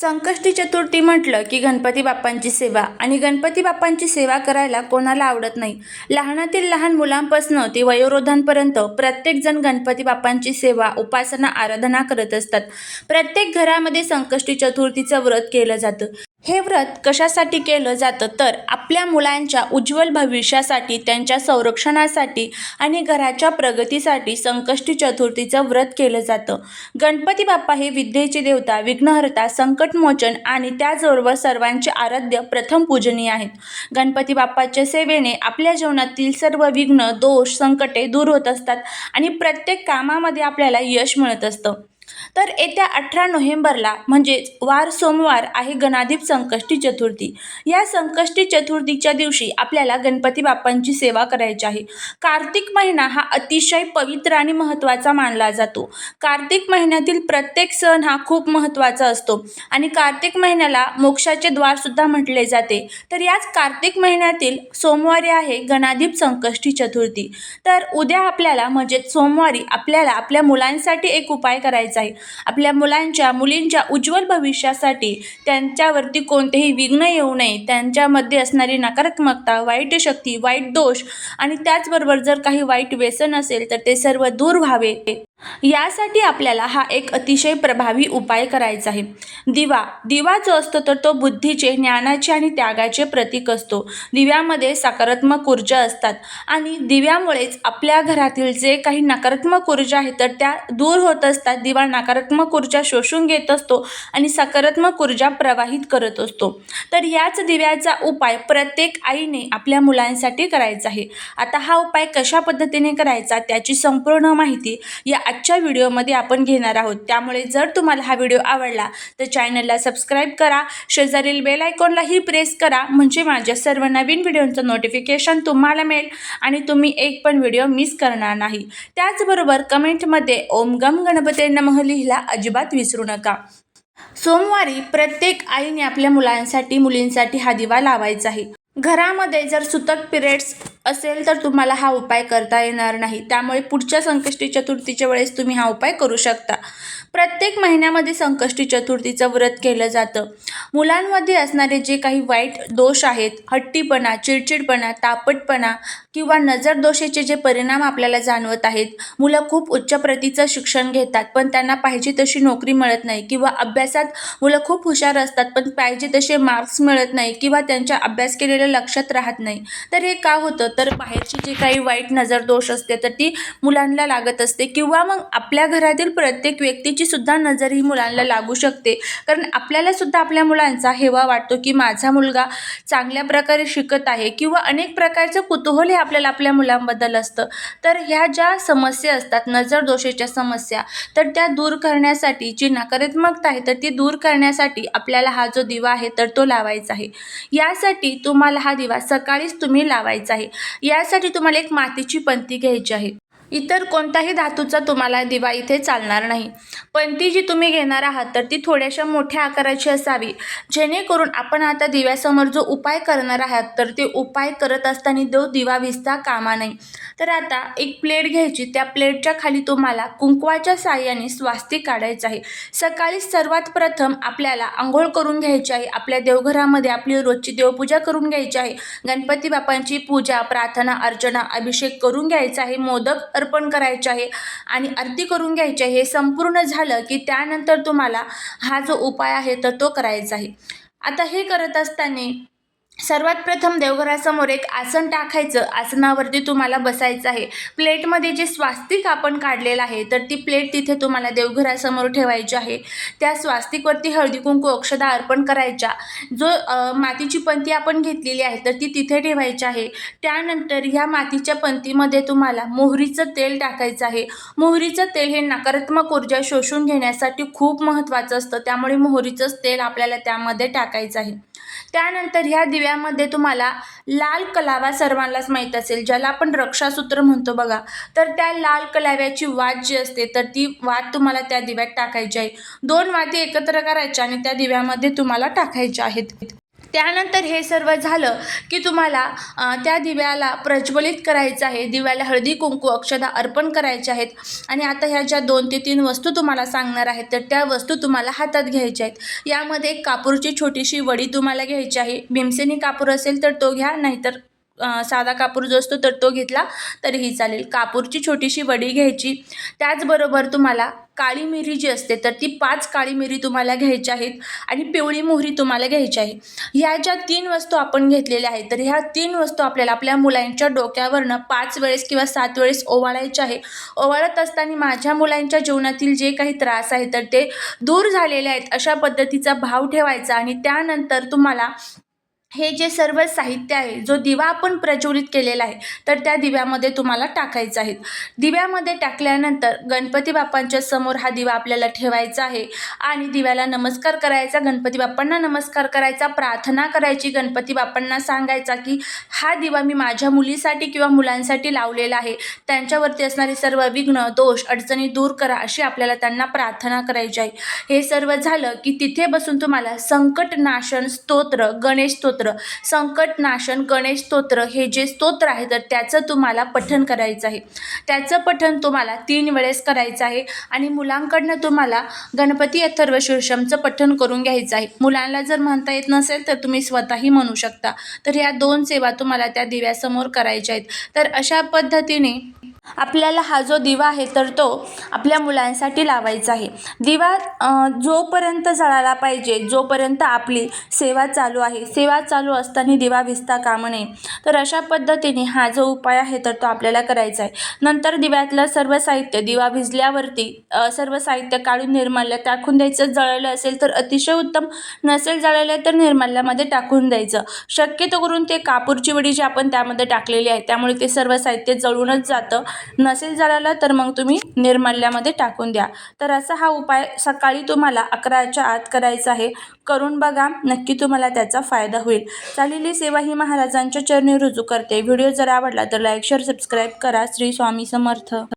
संकष्टी चतुर्थी म्हटलं की गणपती बाप्पांची सेवा. आणि गणपती बाप्पांची सेवा करायला कोणाला आवडत नाही? लहानातील लहान मुलांपासनं ते वयोवृद्धांपर्यंत प्रत्येकजण गणपती बाप्पांची सेवा उपासना आराधना करत असतात. प्रत्येक घरामध्ये संकष्टी चतुर्थीचं व्रत केलं जातं. हे व्रत कशासाठी केलं जातं? तर आपल्या मुलांच्या उज्ज्वल भविष्यासाठी त्यांच्या संरक्षणासाठी आणि घराच्या प्रगतीसाठी संकष्टी चतुर्थीचं व्रत केलं जातं. गणपती बाप्पा हे विद्येचे देवता विघ्नहर्ता संकटमोचन आणि त्याचबरोबर सर्वांचे आराध्य प्रथम पूजनीय आहेत. गणपती बाप्पाच्या सेवेने आपल्या जीवनातील सर्व विघ्न दोष संकटे दूर होत असतात आणि प्रत्येक कामामध्ये आपल्याला यश मिळत असतं. तर येत्या अठरा नोव्हेंबरला म्हणजेच वार सोमवार आहे गणाधीप संकष्टी चतुर्थी. या संकष्टी चतुर्थीच्या दिवशी आपल्याला गणपती बाप्पांची सेवा करायची आहे. कार्तिक महिना हा अतिशय पवित्र आणि महत्त्वाचा मानला जातो. कार्तिक महिन्यातील प्रत्येक सण हा खूप महत्त्वाचा असतो आणि कार्तिक महिन्याला मोक्षाचे द्वारसुद्धा म्हटले जाते. तर याच कार्तिक महिन्यातील सोमवारी आहे गणाधीप संकष्टी चतुर्थी. तर उद्या आपल्याला म्हणजेच सोमवारी आपल्याला आपल्या मुलांसाठी एक उपाय करायचा आहे. आपल्या मुलांच्या मुलींच्या उज्ज्वल भविष्यासाठी त्यांच्यावरती कोणतेही विघ्न येऊ नये. त्यांच्यामध्ये असणारी नकारात्मकता वाईट शक्ती वाईट दोष आणि त्याचबरोबर जर काही वाईट व्यसन असेल तर ते सर्व दूर व्हावे. यासाठी आपल्याला हा एक अतिशय प्रभावी उपाय करायचा आहे. दिवा दिवा जो असतो तर तो बुद्धीचे ज्ञानाचे आणि त्यागाचे प्रतीक असतो. दिव्यामध्ये सकारात्मक ऊर्जा असतात आणि दिव्यामुळेच आपल्या घरातील जे काही नकारात्मक ऊर्जा आहे तर त्या दूर होत असतात. दिवा नकारात्मक ऊर्जा शोषून घेत असतो आणि सकारात्मक ऊर्जा प्रवाहित करत असतो. तर याच दिव्याचा उपाय प्रत्येक आईने आपल्या मुलांसाठी करायचा आहे. आता हा उपाय कशा पद्धतीने करायचा त्याची संपूर्ण माहिती या आजच्या व्हिडिओमध्ये आपण घेणार आहोत. त्यामुळे जर तुम्हाला हा व्हिडिओ आवडला तर चॅनलला सबस्क्राईब करा. शेजारील बेल आयकॉनलाही प्रेस करा. म्हणजे माझ्या सर्व नवीन व्हिडिओंचं नोटिफिकेशन तुम्हाला मिळेल आणि तुम्ही एक पण व्हिडिओ मिस करणार नाही. त्याचबरोबर कमेंटमध्ये ओम गम गणपते नमः लिहिला अजिबात विसरू नका. सोमवारी प्रत्येक आईने आपल्या मुलांसाठी मुलींसाठी हा दिवा लावायचा आहे. घरामध्ये जर सुतक पिरियड्स असेल तर तुम्हाला हा उपाय करता येणार नाही. त्यामुळे पुढच्या संकष्टी चतुर्थीच्या वेळेस तुम्ही हा उपाय करू शकता. प्रत्येक महिन्यामध्ये संकष्टी चतुर्थीचं व्रत केलं जातं. मुलांमध्ये असणारे जे काही वाईट दोष आहेत हट्टीपणा चिडचिडपणा तापटपणा किंवा नजर दोषाचे जे परिणाम आपल्याला जाणवत आहेत मुलं खूप उच्च प्रतीचं शिक्षण घेतात पण त्यांना पाहिजे तशी नोकरी मिळत नाही किंवा अभ्यासात मुलं खूप हुशार असतात पण पाहिजे तसे मार्क्स मिळत नाही किंवा त्यांच्या अभ्यास केलेलं लक्षात राहत नाही. तर हे का होतं? तर बाहेरची जी काही वाईट नजर दोष असते तर ती मुलांना लागत असते किंवा मग आपल्या घरातील प्रत्येक व्यक्तीची सुद्धा नजर ही मुलांना लागू शकते. कारण आपल्याला सुद्धा आपल्या मुलांचा हेवा वाटतो की माझा मुलगा चांगल्या प्रकारे शिकत आहे किंवा अनेक प्रकारचं कुतूहल हे आपल्याला आपल्या मुलांबद्दल असतं. तर ह्या ज्या समस्या असतात नजर दोषेच्या समस्या तर त्या दूर करण्यासाठी जी नकारात्मकता आहे तर ती दूर करण्यासाठी आपल्याला हा जो दिवा आहे तर तो लावायचा आहे. यासाठी तुम्हाला हा दिवा सकाळीच तुम्ही लावायचा आहे. यासाठी तुम्हाला एक मातीची पंती घ्यायची आहे. इतर कोणताही धातूचा तुम्हाला दिवा इथे चालणार नाही. पण ती जी तुम्ही घेणार आहात तर ती थोड्याशा मोठ्या आकाराची असावी. जेणेकरून आपण आता दिव्यासमोर जो उपाय करणार आहात तर ते उपाय करत असताना तो दिवा विसता कामा नाही तर आता एक प्लेट घ्यायची. त्या प्लेटच्या खाली तुम्हाला कुंकवाच्या साह्याने स्वास्तिक काढायचं आहे. सकाळी सर्वात प्रथम आपल्याला आंघोळ करून घ्यायची आहे. आपल्या देवघरामध्ये आपली रोजची देवपूजा करून घ्यायची आहे. गणपती बाप्पांची पूजा प्रार्थना अर्चना अभिषेक करून घ्यायचा आहे. मोदक अर्पण करायचे आहे आणि आरती करून घ्यायची आहे हे संपूर्ण झालं की त्यानंतर तुम्हाला हा जो उपाय आहे तर तो करायचा आहे. आता हे करत असताना सर्वात प्रथम देवघरासमोर एक आसन टाकायचं. आसनावरती तुम्हाला बसायचं आहे. प्लेटमध्ये जे स्वास्तिक आपण काढलेलं आहे तर ती प्लेट तिथे तुम्हाला देवघरासमोर ठेवायची आहे. त्या स्वास्तिकवरती हळदी कुंकू अक्षदा अर्पण करायच्या. जो मातीची पंती आपण घेतलेली आहे तर ती तिथे ठेवायची आहे. त्यानंतर ह्या मातीच्या पंतीमध्ये तुम्हाला मोहरीचं तेल टाकायचं आहे. मोहरीचं तेल हे नकारात्मक ऊर्जा शोषून घेण्यासाठी खूप महत्त्वाचं असतं. त्यामुळे मोहरीचंच तेल आपल्याला त्यामध्ये टाकायचं आहे. त्यानंतर ह्या दिव्यामध्ये तुम्हाला लाल कलावा सर्वांनाच माहीत असेल ज्याला आपण रक्षासूत्र म्हणतो बघा. तर त्या लाल कलाव्याची वात जी असते तर ती वात तुम्हाला त्या दिव्यात टाकायची आहे. दोन वाती एकत्र करायच्या आणि त्या दिव्यामध्ये तुम्हाला टाकायच्या आहेत. त्यानंतर हे सर्व झालं की तुम्हाला त्या दिव्याला प्रज्वलित करायचं आहे. दिव्याला हळदी कुंकू अक्षदा अर्पण करायचे आहेत. आणि आता ह्या ज्या दोन ते तीन वस्तू तुम्हाला सांगणार आहेत तर त्या वस्तू तुम्हाला हातात घ्यायच्या आहेत. यामध्ये एक कापूरची छोटीशी वडी तुम्हाला घ्यायची आहे. भीमसेनी कापूर असेल तर तो घ्या नाहीतर साधा कापूर जो असतो तर तो घेतला तरीही चालेल. कापूरची छोटीशी वडी घ्यायची. त्याचबरोबर तुम्हाला काळी मिरी जी असते तर ती पाच काळी मिरी तुम्हाला घ्यायची आहेत आणि पिवळी मोहरी तुम्हाला घ्यायची आहे. ह्या ज्या तीन वस्तू आपण घेतलेल्या आहेत तर ह्या तीन वस्तू आपल्याला आपल्या मुलांच्या डोक्यावरनं पाच वेळेस किंवा सात वेळेस ओवाळायच्या आहे. ओवाळत असताना माझ्या मुलांच्या जीवनातील जे काही त्रास आहे तर ते दूर झालेले आहेत अशा पद्धतीचा भाव ठेवायचा आणि त्यानंतर तुम्हाला हे जे सर्व साहित्य आहे जो दिवा आपण प्रज्वलित केलेला आहे तर त्या दिव्यामध्ये तुम्हाला टाकायचं आहे. दिव्यामध्ये टाकल्यानंतर गणपती बाप्पांच्या समोर हा दिवा आपल्याला ठेवायचा आहे आणि दिव्याला नमस्कार करायचा गणपती बाप्पांना नमस्कार करायचा प्रार्थना करायची गणपती बाप्पांना सांगायचा की हा दिवा मी माझ्या मुलीसाठी किंवा मुलांसाठी लावलेला आहे. त्यांच्यावरती असणारे सर्व विघ्न दोष अडचणी दूर करा अशी आपल्याला त्यांना प्रार्थना करायची आहे. हे सर्व झालं की तिथे बसून तुम्हाला संकटनाशन स्तोत्र गणेश स्तोत्र संकटनाशन गणेश स्तोत्र हे जे स्तोत्र आहे तर त्याचं तुम्हाला पठण करायचं आहे. त्याचं पठण तुम्हाला तीन वेळेस करायचं आहे आणि मुलांकडनं तुम्हाला गणपती अथर्व शीर्षमचं पठण करून घ्यायचं आहे. मुलांना जर म्हणता येत नसेल तर तुम्ही स्वतःही म्हणू शकता. तर ह्या दोन सेवा तुम्हाला त्या दिव्यासमोर करायच्या आहेत. तर अशा पद्धतीने आपल्याला हा जो दिवा आहे तर तो आपल्या मुलांसाठी लावायचा आहे. दिवा जोपर्यंत जळाला पाहिजे जोपर्यंत आपली सेवा चालू आहे सेवा चालू असताना दिवा विसता कामं नये. तर अशा पद्धतीने हा जो उपाय आहे तर तो आपल्याला करायचा आहे. नंतर दिव्यातलं सर्व साहित्य दिवा भिजल्यावरती सर्व साहित्य काढून निर्माल्य टाकून द्यायचं. जळलं असेल तर अतिशय उत्तम नसेल जळलं तर निर्माल्यामध्ये टाकून द्यायचं. शक्यतो करून ते कापूरची वडी जी आपण त्यामध्ये टाकलेली आहे त्यामुळे ते सर्व साहित्य जळूनच जातं. नसेल झालं तर मग तुम्ही निर्माल्यामध्ये टाकून द्या. तर असा हा उपाय सकाळी तुम्हाला अकराच्या आत करायचा आहे. करून बघा नक्की तुम्हाला त्याचा फायदा होईल. चालेली सेवा ही महाराजांच्या चरणी रुजू करते. व्हिडिओ जर आवडला तर लाईक शेअर सबस्क्राईब करा. श्री स्वामी समर्थ.